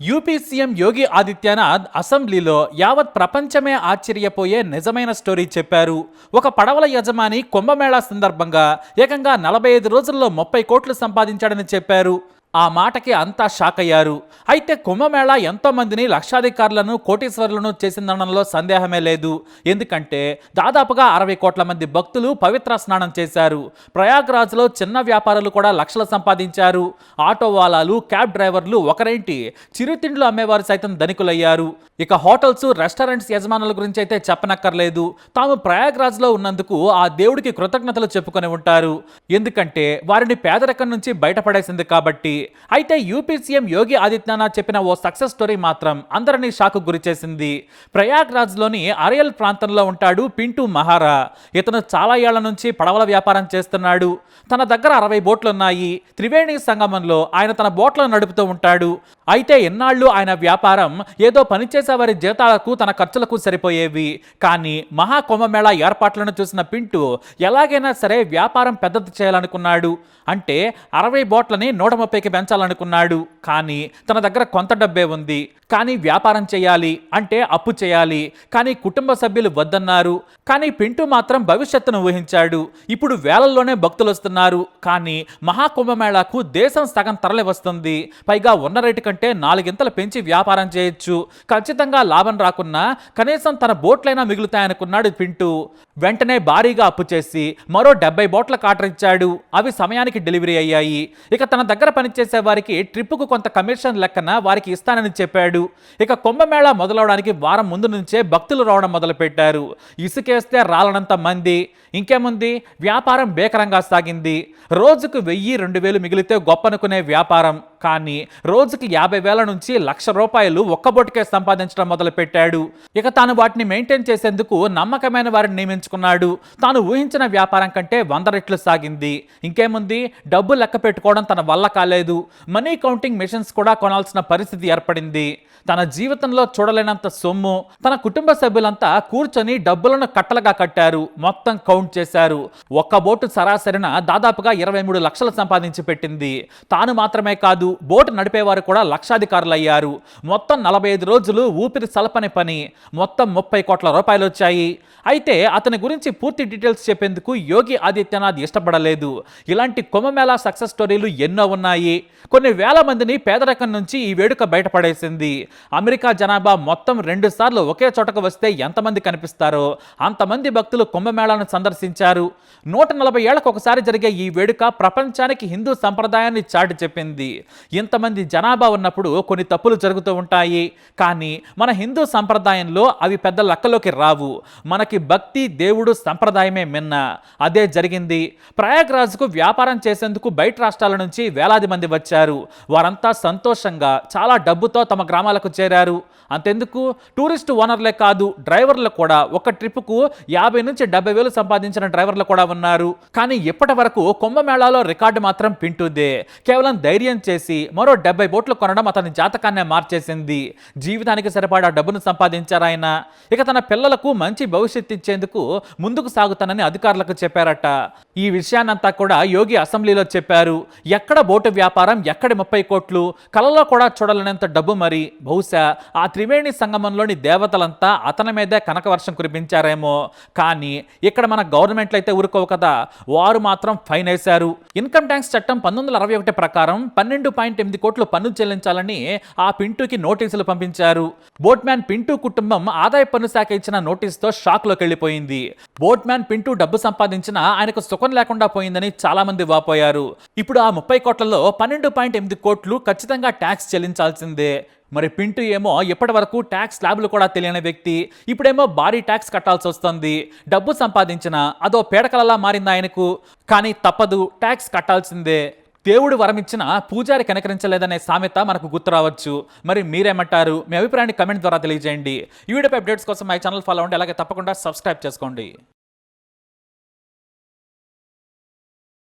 UP CM Yogi Adityanath అసెంబ్లీలో యావత్ ప్రపంచమే ఆశ్చర్యపోయే నిజమైన స్టోరీ చెప్పారు. ఒక పడవల యజమాని కుంభమేళా సందర్భంగా ఏకంగా నలభై ఐదు రోజుల్లో ముప్పై కోట్లు సంపాదించాడని చెప్పారు. ఆ మాటకి అంతా షాక్ అయ్యారు అయితే కుంభమేళా ఎంతోమందిని లక్షాధికారులను కోటీశ్వరులను చేసిందనడంలో సందేహమే లేదు. ఎందుకంటే దాదాపుగా అరవై కోట్ల మంది భక్తులు పవిత్ర స్నానం చేశారు. ప్రయాగ్రాజ్లో చిన్న వ్యాపారులు కూడా లక్షలు సంపాదించారు. ఆటో వాలాలు క్యాబ్ డ్రైవర్లు ఒకరేంటి చిరుతిండ్లు అమ్మేవారు సైతం ధనికులయ్యారు. ఇక హోటల్స్ రెస్టారెంట్స్ యజమానుల గురించి అయితే చెప్పనక్కర్లేదు. తాము ప్రయాగ్రాజ్లో ఉన్నందుకు ఆ దేవుడికి కృతజ్ఞతలు చెప్పుకొని ఉంటారు. ఎందుకంటే వారిని పేదరికం నుంచి బయటపడేసింది కాబట్టి అయితే యూపీ సీఎం యోగి ఆదిత్యనాథ్ చెప్పిన ఓ సక్సెస్ స్టోరీ మాత్రం అందరినీ షాక్ గురిచేసింది ప్రయాగ్రాజ్లోని అరియల్ ప్రాంతంలో ఉంటాడు పింటూ మహారా. ఇతను చాలా ఏళ్ళ నుంచి పడవల వ్యాపారం చేస్తున్నాడు. తన దగ్గర అరవై బోట్లున్నాయి. త్రివేణి సంగమంలో ఆయన తన బోట్లను నడుపుతూ ఉంటాడు. అయితే ఎన్నాళ్ళు ఆయన వ్యాపారం ఏదో పనిచేసేవారి జీతాలకు తన ఖర్చులకు సరిపోయేవి. కానీ మహాకుంభమేళా ఏర్పాట్లను చూసిన పింటూ ఎలాగైనా సరే వ్యాపారం పెద్దది చేయాలనుకున్నాడు. అంటే అరవై బోట్లని నూట ముప్పైకి పెంచాలనుకున్నాడు. కానీ తన దగ్గర కొంత డబ్బే ఉంది. కానీ వ్యాపారం చేయాలి అంటే అప్పు చేయాలి. కానీ కుటుంబ సభ్యులు వద్దన్నారు. కానీ పింటూ మాత్రం భవిష్యత్తును ఊహించాడు. ఇప్పుడు వేలల్లోనే భక్తులు వస్తున్నారు కానీ మహాకుంభమేళాకు దేశం సగం తరలి వస్తుంది పైగా ఉన్న రేటు కంటే నాలుగింతలు పెంచి వ్యాపారం చేయొచ్చు. ఖచ్చితంగా లాభం రాకున్నా కనీసం తన బోట్లైనా మిగులుతాయనుకున్నాడు పింటూ. వెంటనే భారీగా అప్పు చేసి మరో డెబ్బై బోట్ల కాటర్ ఇచ్చాడు. అవి సమయానికి డెలివరీ అయ్యాయి. ఇక తన దగ్గర పనిచేసే వారికి ట్రిప్పుకు కొంత కమిషన్ లెక్కన వారికి ఇస్తానని చెప్పాడు. ఇక కుంభమేళా మొదలవడానికి వారం ముందు నుంచే భక్తులు రావడం మొదలుపెట్టారు. ఇసుకేస్తే రాలనంత మంది. ఇంకేముంది? వ్యాపారం బేకరంగా సాగింది. రోజుకు వెయ్యి రెండు వేలు మిగిలితే గొప్పనుకునే వ్యాపారం. కానీ రోజుకి యాభై వేల నుంచి లక్ష రూపాయలు ఒక్క బొట్టుకే సంపాదించడం మొదలుపెట్టాడు. ఇక తాను వాటిని మెయింటైన్ చేసేందుకు నమ్మకమైన వారిని నియమించుకున్నాడు తాను ఊహించిన వ్యాపారం కంటే వంద రెట్లు సాగింది. ఇంకేముంది? డబ్బు లెక్క పెట్టుకోవడం తన వల్ల కాలేదు. మనీ కౌంటింగ్ మెషిన్స్ కూడా కొనాల్సిన పరిస్థితి ఏర్పడింది. తన జీవితంలో చూడలేనంత సొమ్ము తన కుటుంబ సభ్యులంతా కూర్చొని డబ్బులను కట్టలుగా కట్టారు. మొత్తం కౌంట్ చేశారు. ఒక్క బోటు సరాసరిన దాదాపుగా ఇరవై మూడు లక్షలు సంపాదించి పెట్టింది. తాను మాత్రమే కాదు బోటు నడిపేవారు కూడా లక్షాధికారులయ్యారు. మొత్తం నలభై ఐదు రోజులు ఊపిరి సలపని పని. మొత్తం ముప్పై కోట్ల రూపాయలు వచ్చాయి అయితే అతని గురించి పూర్తి డీటెయిల్స్ చెప్పేందుకు యోగి ఆదిత్యనాథ్ ఇష్టపడలేదు. ఇలాంటి కుంభమేళా సక్సెస్ స్టోరీలు ఎన్నో ఉన్నాయి. కొన్ని వేల మందిని పేదరికం నుంచి ఈ వేడుక బయటపడేసింది. అమెరికా జనాభా మొత్తం రెండు సార్లు ఒకే చోటకు వస్తే ఎంతమంది కనిపిస్తారో? అంతమంది భక్తులు కుంభమేళాను సందర్శించారు. నూట నలభై ఏళ్ళకు ఒకసారి జరిగే ఈ వేడుక ప్రపంచానికి హిందూ సంప్రదాయాన్ని చాటి చెప్పింది. ఇంతమంది జనాభా ఉన్నప్పుడు కొన్ని తప్పులు జరుగుతూ ఉంటాయి. కానీ మన హిందూ సంప్రదాయంలో అవి పెద్ద లెక్కలోకి రావు. మనకి భక్తి దేవుడు సంప్రదాయమే మిన్న. అదే జరిగింది. ప్రయాగ్రాజ్కు వ్యాపారం చేసేందుకు బయట రాష్ట్రాల నుంచి వేలాది మంది వచ్చారు. వారంతా సంతోషంగా చాలా డబ్బుతో తమ గ్రామాలకు చేరారు. అంతెందుకు? టూరిస్ట్ ఓనర్లే కాదు డ్రైవర్లు కూడా. ఒక ట్రిప్కు యాభై నుంచి డెబ్బై వేలు సంపాదించిన డ్రైవర్లు కూడా ఉన్నారు. కానీ ఇప్పటి వరకు కుంభమేళాలో రికార్డు మాత్రం పింటుదే కేవలం ధైర్యం చేసి మరో డెబ్బై బోట్లు కొనడం అతని జాతకాన్నే మార్చేసింది. జీవితానికి సరిపడా డబ్బును సంపాదించారాయన. ఇక తన పిల్లలకు మంచి భవిష్యత్తు ఇచ్చేందుకు ముందుకు సాగుతానని అధికారులకు చెప్పారట. ఈ విషయాన్నంతా కూడా యోగి అసెంబ్లీలో చెప్పారు. ఎక్కడ బోటు వ్యాపారం ఎక్కడి ముప్పై కోట్లు కలలో కూడా చూడలేనంత డబ్బు మరి. బహుశా ఆ త్రివేణి సంగమంలోని దేవతలంతా అతని మీదే కనకవర్షం కురిపించారేమో. కానీ ఇక్కడ మన గవర్నమెంట్లు అయితే ఊరుకోవు కదా. వారు మాత్రం ఫైన్ వేశారు. ఇన్కమ్ ట్యాక్స్ చట్టం పంతొమ్మిది వందల అరవై ఒకటి ప్రకారం పన్నెండు పాయింట్ ఎనిమిది కోట్లు పన్ను చెల్లించాలని ఆ పింటూకి నోటీసులు పంపించారు. బోట్మ్యాన్ పింటూ కుటుంబం ఆదాయ పన్ను శాఖ ఇచ్చిన నోటీసుతో షాక్లోకి వెళ్ళిపోయింది బోట్మ్యాన్ పింటూ డబ్బు సంపాదించిన ఆయనకు సుఖ లేకుండా పోయిందని చాలామంది వాపోయారు. ఇప్పుడు ఆ ముప్పై కోట్లలో పన్నెండు పాయింట్ ఎనిమిది కోట్లు ఖచ్చితంగా ట్యాక్స్ చెల్లించాల్సిందే. మరి పింటూ ఏమో ఇప్పటి వరకు ట్యాక్స్ స్లాబ్లు కూడా తెలియని వ్యక్తి. ఇప్పుడేమో భారీ ట్యాక్స్ కట్టాల్సి వస్తుంది. డబ్బు సంపాదించిన అదో పేడకలలా మారింది ఆయనకు. కానీ తప్పదు ట్యాక్స్ కట్టాల్సిందే. దేవుడు వరమిచ్చిన పూజారి కనకరించలేదనే సామెత మనకు గుర్తు రావచ్చు. మరి మీరేమంటారు? మీ అభిప్రాయాన్ని కమెంట్ ద్వారా తెలియజేయండి. ఈ వీడియోపై అప్డేట్స్ కోసం మై ఛానల్ ఫాలో అవ్వండి. అలాగే తప్పకుండా సబ్స్క్రైబ్ చేసుకోండి.